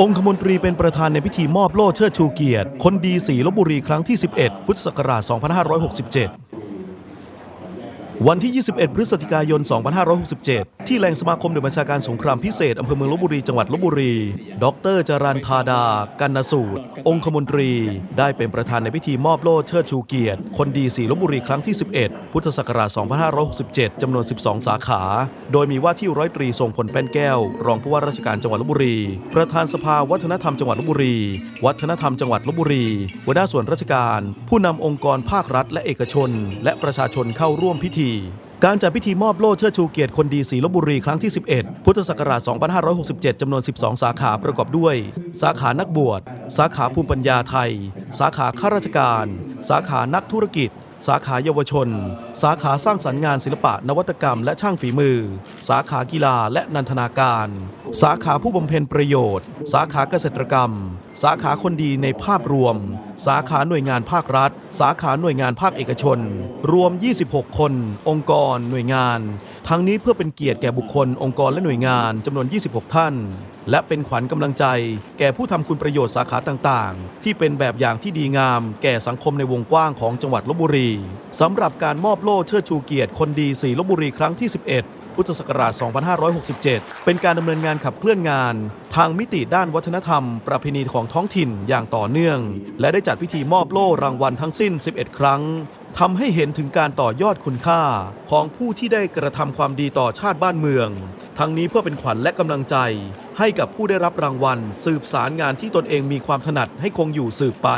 องคมนตรีเป็นประธานในพิธีมอบโล่เชิดชูเกียรติ คนดีสีลบบุรีครั้งที่ 11 พุทธศักราช 2567 วันที่ 21 พฤศจิกายน 2567ที่แหล่งสมาคมเดือบัญชาการสงครามพิเศษอำเภอเมืองลบบุรีจังหวัดลบบุรี ดรจรันธาดา กันนสูตร องคมนตรี ได้เป็นประธานในพิธีมอบโล่เชิดชูเกียรติ คนดีสีลบบุรีครั้งที่ 11 พุทธศักราช 2567 จำนวน 12 สาขา โดยมีว่าที่ร้อยตรีทรงพลแป้นแก้ว รองผู้ว่าราชการจังหวัดลบบุรี ประธานสภาวัฒนธรรมจังหวัดลบบุรี วัฒนธรรมจังหวัดลบบุรีหัวหน้าส่วนราชการ ผู้นำองค์กรภาครัฐและเอกชน และประชาชนเข้าร่วมพิธี การจัดพิธีมอบโล่เชิดชูเกียรติคนดีสีลบบุรีครั้งที่ 11 พุทธศักราช 2567 จำนวน 12 สาขาประกอบด้วย สาขานักบวช สาขาภูมิปัญญาไทย สาขาข้าราชการ สาขานักธุรกิจ สาขาเยาวชน สาขาสร้างสรรค์งานศิลปะนวัตกรรมและช่างฝีมือ สาขากีฬาและนันทนาการ สาขาผู้บำเพ็ญประโยชน์ สาขาเกษตรกรรม สาขาคนดีในภาพรวม สาขาหน่วยงานภาครัฐ สาขาหน่วยงานภาคเอกชน รวม 26 คน องค์กร หน่วยงาน ทั้งนี้เพื่อเป็นเกียรติแก่บุคคล องค์กรและหน่วยงานจำนวน 26 ท่าน และเป็นขวัญกำลังใจ แก่ผู้ทำคุณประโยชน์สาขาต่างๆ ที่เป็นแบบอย่างที่ดีงาม แก่สังคมในวงกว้างของจังหวัดลบบุรีสำหรับการมอบโล่เชิดชูเกียรติคนดีสีลบบุรีครั้งที่ 11พุทธศักราช 2567 เป็นการดำเนินงานขับเคลื่อนงาน ทางมิติด้านวัฒนธรรม ประเพณีของท้องถิ่นอย่างต่อเนื่อง และได้จัดพิธีมอบโล่รางวัลทั้งสิ้น 11 ครั้ง ทำให้เห็นถึงการต่อยอดคุณค่าของผู้ที่ได้กระทำความดีต่อชาติบ้านเมือง ทั้งนี้เพื่อเป็นขวัญและกำลังใจ ให้กับผู้ได้รับรางวัล สืบสารงานที่ตนเองมีความถนัดให้คงอยู่สืบไป